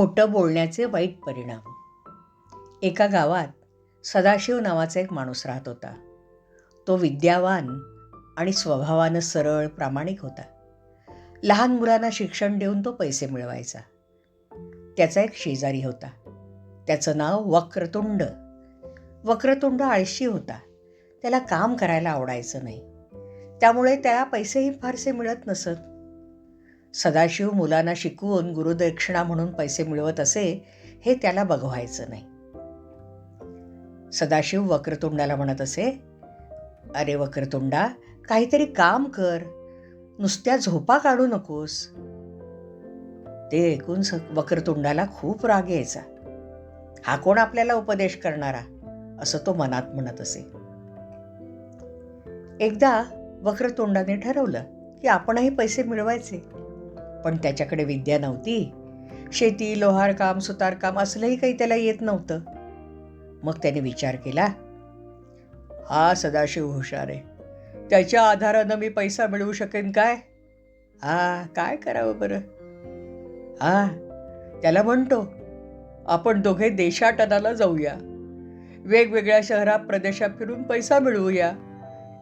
खोटं बोलण्याचे वाईट परिणाम. एका गावात सदाशिव नावाचा एक माणूस राहत होता. तो विद्यावान आणि स्वभावानं सरळ प्रामाणिक होता. लहान मुलांना शिक्षण देऊन तो पैसे मिळवायचा. त्याचा एक शेजारी होता. त्याचं नाव वक्रतुंड. वक्रतुंड आळशी होता. त्याला काम करायला आवडायचं नाही. त्यामुळे त्याला पैसेही फारसे मिळत नसत. सदाशिव मुलांना शिकवून गुरुदक्षिणा म्हणून पैसे मिळवत असे हे त्याला बघवायचं नाही. सदाशिव वक्रतुंडाला म्हणत असे अरे वक्रतुंडा काहीतरी काम कर. नुसत्या झोपा काढू नकोस. ते ऐकून स वक्रतुंडाला खूप राग यायचा. हा कोण आपल्याला उपदेश करणारा? असं तो मनात म्हणत असे. एकदा वक्रतोंडाने ठरवलं की आपणही पैसे मिळवायचे. पण त्याच्याकडे विद्या नव्हती. शेती लोहार काम असलंही काही त्याला येत नव्हतं. मग त्याने विचार केला हा सदाशिव हुशार आहे. त्याच्या आधारानं मी पैसा मिळवू शकेन काय? हा काय करावं बरं? हा त्याला म्हणतो आपण दोघे देशाटनाला जाऊया. वेगवेगळ्या शहरात प्रदेशात फिरून पैसा मिळवूया.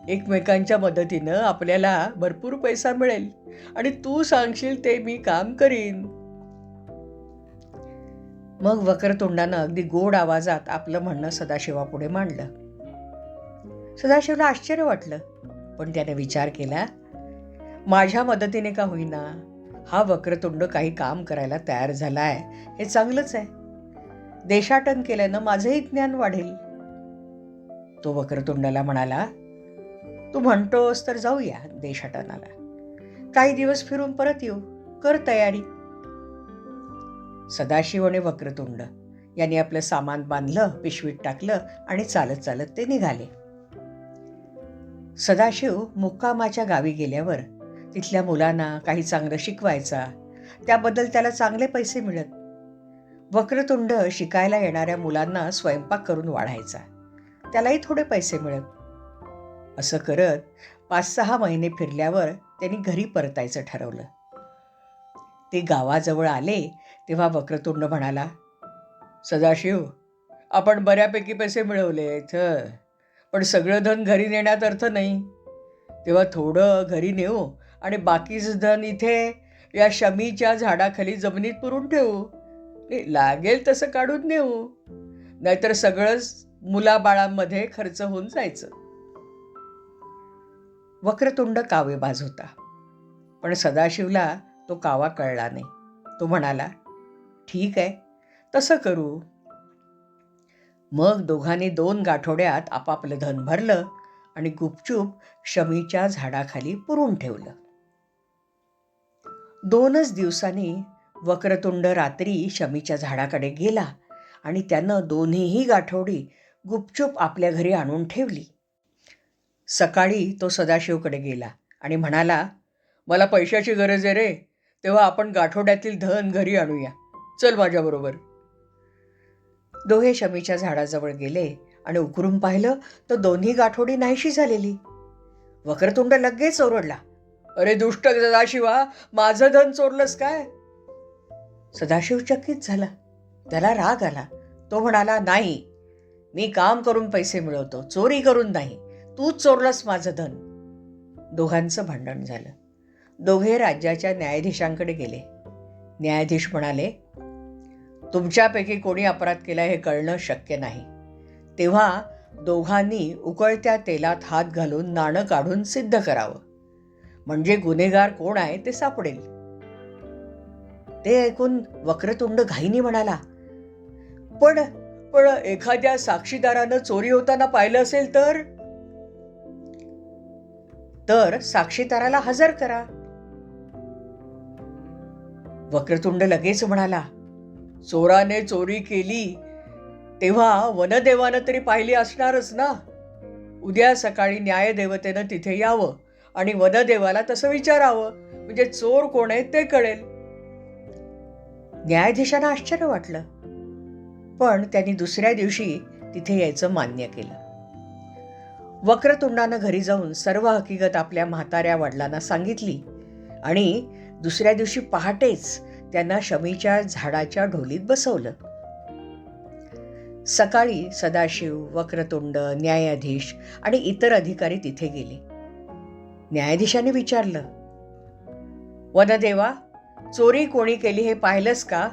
एकमेकांच्या मदतीनं आपल्याला भरपूर पैसा मिळेल. आणि तू सांगशील ते मी काम करीन. मग वक्रतोंडानं अगदी गोड आवाजात आपलं म्हणणं सदाशिवापुढे मांडलं. सदाशिवला आश्चर्य वाटलं पण त्याने विचार केला माझ्या मदतीने का होईना? हा वक्रतुंड काही काम करायला तयार झालाय. हे चांगलंच आहे. देशाटन केल्यानं माझंही ज्ञान वाढेल. तो वक्रतुंडाला म्हणाला तू म्हणतोस तर जाऊया देशाटनाला. काही दिवस फिरून परत येऊ. कर तयारी. सदाशिव आणि वक्रतुंड यांनी आपलं सामान बांधलं पिशवीत टाकलं आणि चालत चालत ते निघाले. सदाशिव मुक्कामाच्या गावी गेल्यावर तिथल्या मुलांना काही चांगलं शिकवायचा त्याबद्दल त्याला चांगले पैसे मिळत. वक्रतुंड शिकायला येणाऱ्या मुलांना स्वयंपाक करून वाढायचा. त्यालाही थोडे पैसे मिळत. असं करत पाच सहा महिने फिरल्यावर त्यांनी घरी परतायचं ठरवलं. ते गावाजवळ आले तेव्हा वक्रतुंड म्हणाला सदाशिव आपण बऱ्यापैकी पैसे मिळवले पण सगळं धन घरी नेण्यात अर्थ नाही. तेव्हा थोडं घरी नेऊ आणि बाकीचं धन इथे या शमीच्या झाडाखाली जमिनीत पुरून ठेवू. लागेल तसं काढून नेऊ. नाहीतर सगळंच मुलाबाळांमध्ये खर्च होऊन जायचं. वक्रतुंड कावेबाज होता. पण सदाशिवला तो कावा कळला नाही. तो म्हणाला ठीक आहे तसं करू. मग दोघांनी दोन गाठोड्यात आपापलं धन भरलं आणि गुपचूप शमीच्या झाडाखाली पुरून ठेवलं. दोनच दिवसांनी वक्रतुंड रात्री शमीच्या झाडाकडे गेला आणि त्यानं दोन्हीही गाठोडी गुपचूप आपल्या घरी आणून ठेवली. सकाळी तो सदाशिवकडे गेला आणि म्हणाला मला पैशाची गरज आहे रे. तेव्हा आपण गाठोड्यातील धन घरी आणूया. चल माझ्याबरोबर दोहे शमीच्या झाडाजवळ गेले आणि उकरून पाहिलं तर दोन्ही गाठोडी नाहीशी झालेली. वक्रतुंड लगेच ओरडला अरे दुष्ट सदाशिवा माझं धन चोरलंस काय? सदाशिव चकित झाला. त्याला राग आला. तो म्हणाला नाही. मी काम करून पैसे मिळवतो. चोरी करून नाही. तू चोरलंस माझं धन. दोघांचं भांडण झालं. दोघे राज्याच्या न्यायाधीशांकडे गेले. न्यायाधीश म्हणाले तुमच्यापैकी कोणी अपराध केला हे कळणं शक्य नाही. तेव्हा दोघांनी उकळत्या तेलात हात घालून नाणं काढून सिद्ध करावं. म्हणजे गुन्हेगार कोण आहे ते सापडेल. ते ऐकून वक्रतुंड घाईनी म्हणाला पण पण एखाद्या साक्षीदारानं चोरी होताना पाहिलं असेल तर? तर साक्षीदाराला हजर करा. वक्रतुंड लगेच म्हणाला चोराने चोरी केली तेव्हा वनदेवानं तरी पाहिली असणारच ना? उद्या सकाळी न्यायदेवतेनं तिथे यावं आणि वनदेवाला तसं विचारावं. म्हणजे चोर कोण आहे ते कळेल. न्यायाधीशांना आश्चर्य वाटलं पण त्यांनी दुसऱ्या दिवशी तिथे यायचं मान्य केलं. वक्रतुंडानं घरी जाऊन सर्व हकीकत आपल्या म्हाताऱ्या वडिलांना सांगितली. आणि दुसऱ्या दिवशी पहाटेच त्यांना शमीच्या झाडाच्या ढोलीत बसवलं. सकाळी सदाशिव वक्रतुंड न्यायाधीश आणि इतर अधिकारी तिथे गेले. न्यायाधीशाने विचारलं वनदेवा चोरी कोणी केली हे पाहिलंस का?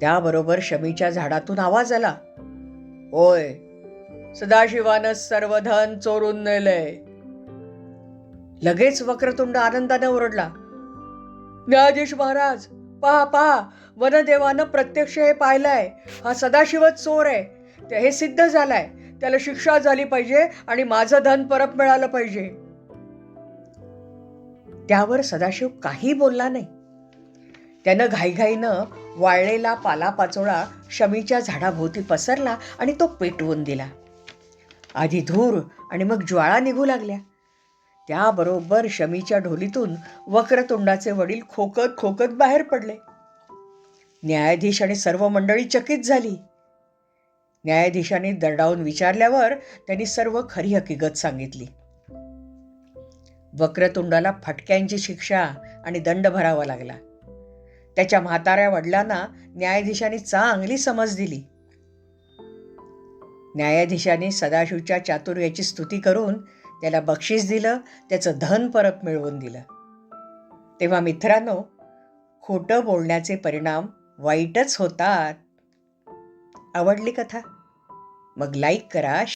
त्याबरोबर शमीच्या झाडातून आवाज आला. होय सदाशिवानं सर्व धन चोरून नेलंय. लगेच वक्रतुंड आनंदाने ओरडला. न्यायाधीश महाराज पहा पहा वनदेवानं प्रत्यक्ष हे पाहिलंय. हा सदाशिवच चोर आहे. ते हे सिद्ध झालंय. त्याला शिक्षा झाली पाहिजे आणि माझं धन परत मिळालं पाहिजे. त्यावर सदाशिव काही बोलला नाही. त्यानं घाईघाईनं वाळलेला पालापाचोळा शमीच्या झाडाभोवती पसरला आणि तो पेटवून दिला. आधी धूर आणि मग ज्वाळा निघू लागल्या. त्याबरोबर शमीच्या ढोलीतून वक्रतोंडाचे वडील खोकत खोकत बाहेर पडले. न्यायाधीश आणि सर्व मंडळी चकित झाली. न्यायाधीशाने दरडावून विचारल्यावर त्यांनी सर्व खरी हकीकत सांगितली. वक्रतुंडाला फटक्यांची शिक्षा आणि दंड भरावा लागला. त्याच्या म्हाताऱ्या वडिलांना न्यायाधीशांनी चांगली समज दिली. न्यायाधीशाने सदाशिवच्या चातुर्याची स्तुती करून त्याला बक्षीस दिलं त्याचं धन परत मिळवून दिलं. तेव्हा मित्रांनो खोटं बोलण्याचे परिणाम वाईटच होतात. आवडली कथा? मग लाईक करा